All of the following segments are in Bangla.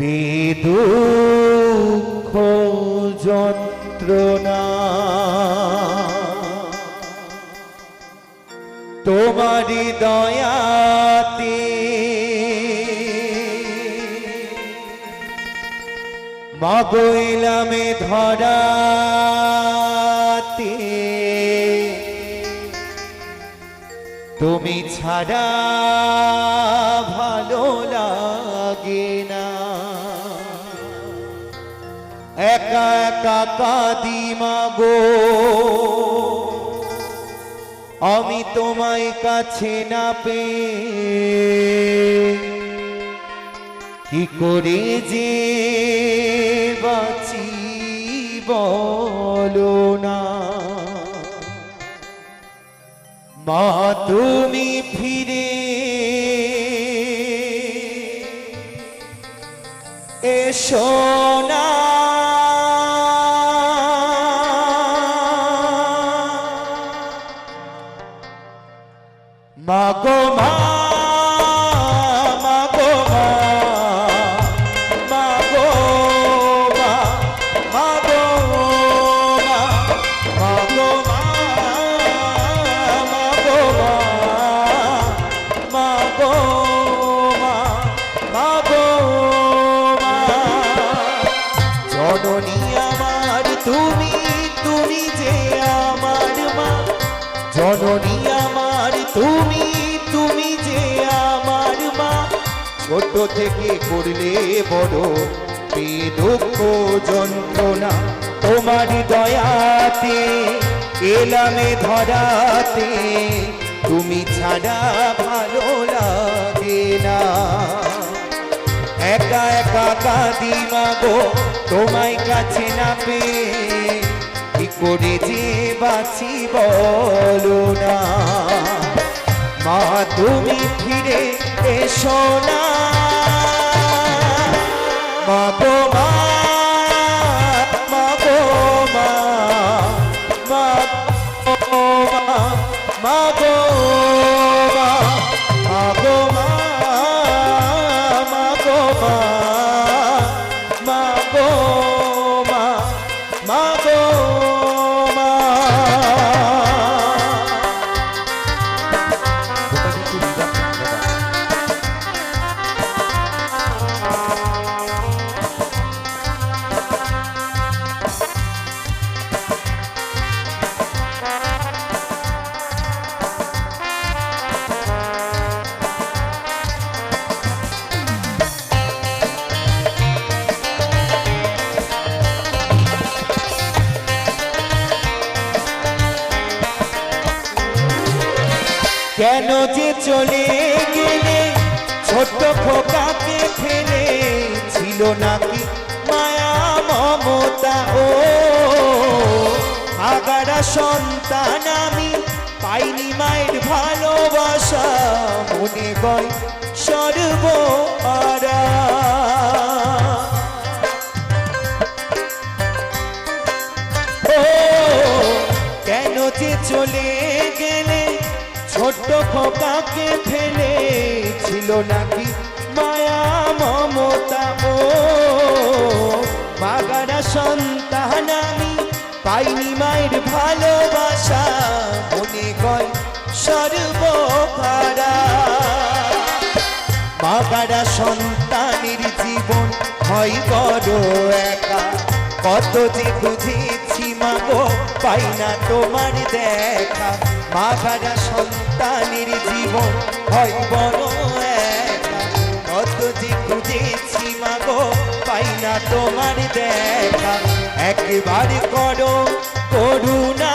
বেদুঃখ যন্ত্রণা। তোমারি দয়াতে মগইলামে ধরাতে। তুমি ছাড়া ভালো লাগে না। একা একা কাদি মাগো আমি তোমায় কাছে না পেয়ে কি করে যে বাঁচি বলো না। মা, তুমি ফিরে এসো না মাগো মা ছোট থেকে করলে বড় পে দুঃখ যন্ত্রণা। তোমার দয়াতে, এলামে ধরাতে, তুমি ছাড়া ভালো লাগে না। একা একা কাঁদি মাগো, তোমায় কাছে না পেয়ে, কি করে যে বাঁচি বলো না। মা, তুমি ফিরে এসো না। মাগো কেন যে চলে গেলে? ছোট্ট খোকাকে ফেলে ছিল নাকি মায়া, মমতা? ও, আগারা সন্তান আমি পাইনি মায়ের ভালোবাসা। মনে বয় সর্ব আরা ছোট্ট খোকাকে ফেলে ছিল নাকি? মায়া, মমতা মাগারা সন্তান আমি পাইনি মায়ের ভালোবাসা, মনে কয় সর্বহারা। মাগারা সন্তানের জীবন হয় বড় একা, কত যে বুঝেছি মাগো পাই না তোমার দেখা। মা মাগারা সন্তানের জীবন হয় বড় কত যে খুঁজেছি মাগো পাই না তোমার দেখা। একবার করো করুণা।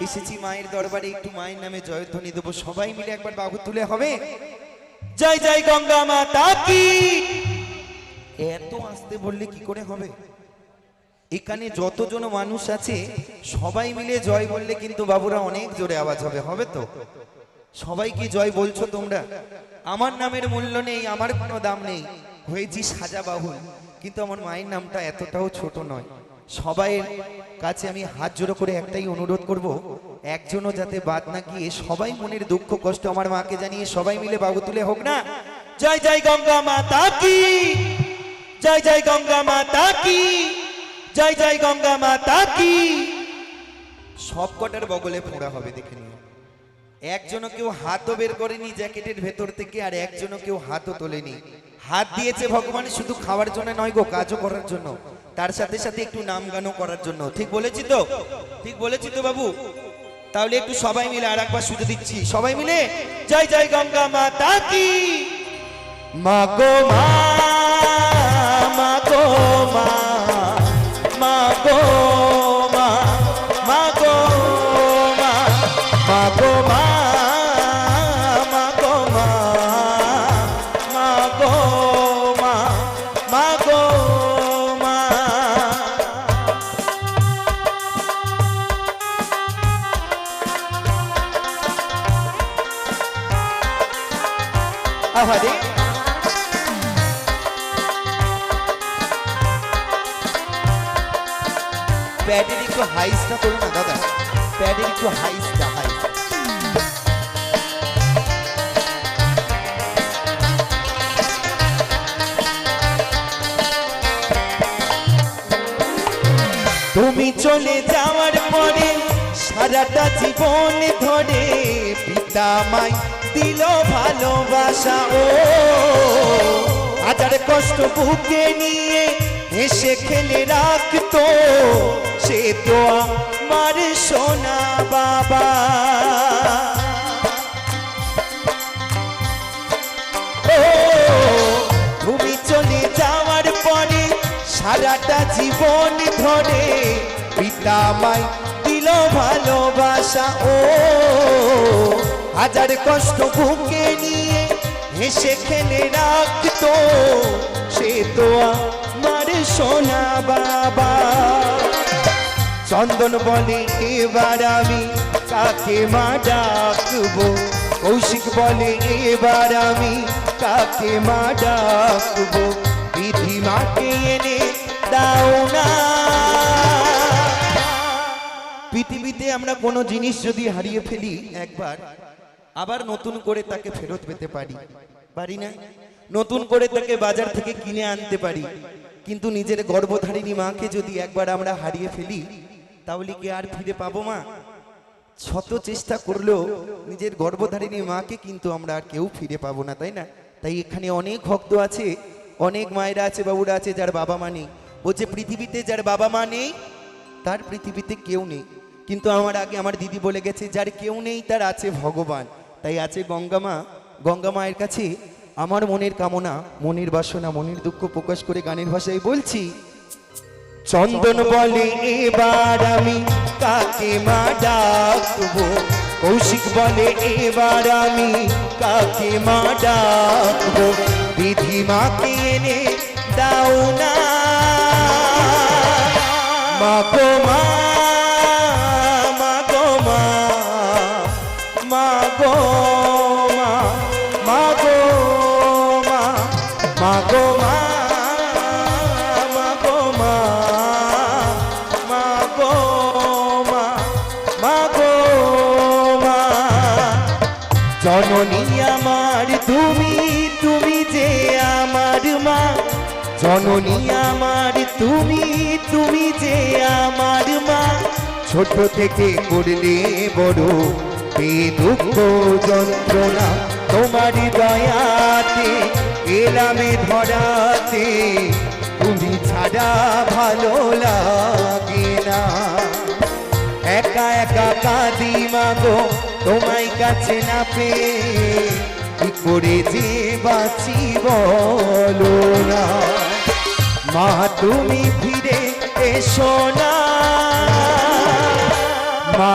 এসেছি মায়ের দরবারে, একটু মায়ের নামে জয়ধ্বনি দেবো। সবাই মিলে একবার বাবু তুলে হবে। জয় জয় গঙ্গা মাতা কি। এত আসতে বললে কি করে হবে? এখানে যতজন মানুষ আছে, সবাই মিলে জয় বললে কিন্তু বাবুরা অনেক জোরে আওয়াজ হবে হবে তো? সবাই কি জয় বলছো তোমরা? আমার নামের মূল্য নেই, আমার কোনো দাম নেই। হয়েছি সাজা বাহুল কিন্তু আমার মায়ের নামটা এতটাও ছোট নয়। সবাইয়ের কাছে আমি হাত জোড়ো করে একটাই অনুরোধ করব, একজনও যাতে বাদ না গিয়ে সবাই মনের দুঃখ, কষ্ট আমার মাকে জানিয়ে সবাই মিলে বাবু তুলে হোক না? জয় জয় গঙ্গা মাতা কি? জয় জয় গঙ্গা মাতা কি? জয় জয় গঙ্গা মাতা কি। সব কটার বগলে ফোঁড়া হবে, দেখে নিও। একজনও কেউ হাতও বের করেনি জ্যাকেটের ভেতর থেকে, আর একজনও কেউ হাতও তোলেনি। হাত দিয়েছে ভগবান শুধু খাওয়ার জন্য নয় গো, কাজও করার জন্য। তার সাথে সাথে একটু নাম গানও করার জন্য। ঠিক বলেছি তো? ঠিক বলেছি তো বাবু? তাহলে একটু সবাই মিলে আর একবার সুযোগ দিচ্ছি। সবাই মিলে? জয় জয় গঙ্গা মাতা কি। মা গো, মা প্যাডের একটু হাইসটা করো না, দাদা। প্যাডের একটু হাইসটা হাইস তুমি চলে যাওয়ার পরে সারাটা জীবন ধরে পিতা মাই দিল ভালোবাসা, ও। হাজার কষ্ট বুকে নিয়ে হেসে খেলে রাখতো সে তো আমার সোনা বাবা। ও, তুমি চলে যাওয়ার পরে সারাটা জীবন ধরে পিতা মাই দিল ভালোবাসা। ও, হাজার কষ্ট বুকে নিয়ে হেসে খেলে রাখতো সে তো আমার সোনা বাবা। চন্দন বলে এবার আমি কাকে মা ডাকবো? কৌশিক বলে এবার আমি কাকে মা ডাকবো? বিধি মাকে এনে দাও না। পৃথিবীতে আমরা কোনো জিনিস যদি হারিয়ে ফেলি একবার, আবার নতুন করে তাকে ফেরত পেতে পারি। পারি না? নতুন করে তাকে বাজার থেকে কিনে আনতে পারি। কিন্তু নিজের গর্ভধারিণী মাকে যদি একবার আমরা হারিয়ে ফেলি, তাহলে কি আর ফিরে পাবো মা? শত চেষ্টা করলেও নিজের গর্ভধারিণী মাকে কিন্তু আমরা আর কেউ ফিরে পাবো না, তাই না? তাই এখানে অনেক ভক্ত আছে, অনেক মায়েরা আছে, বাবুরা আছে, যার বাবা মা নেই। বলছে, পৃথিবীতে যার বাবা মা নেই, তার পৃথিবীতে কেউ নেই। কিন্তু আমার আগে আমার দিদি বলে গেছে, যার কেউ নেই, তার আছে ভগবান। তাই আছে গঙ্গা মা। গঙ্গা মায়ের কাছে আমার মনের কামনা মনের বাসনা মনের দুঃখ প্রকাশ করে গানের ভাষায় বলছি চন্দন বলে এবার আমি কাকে মা ডাকবো? কৌশিক বলে এবার আমি কাকে মা ডাকবো? বিধি মাকে এনে দাও না। মা গো মা মা। আমার, তুমি তুমি যে আমার মা। জননী আমার, তুমি তুমি যে আমার মা। ছোট থেকে করলে বড় এ দুঃখ যন্ত্রণা। তোমার দয়াতে, এলামে ধরাতে, তুমি ছাড়া ভালো লাগে না। একা একা কাঁদি মাগো তোমায় কাছে না পেয়ে কি করে যে বাঁচি বলো না। মা, তুমি ফিরে এসো না। মা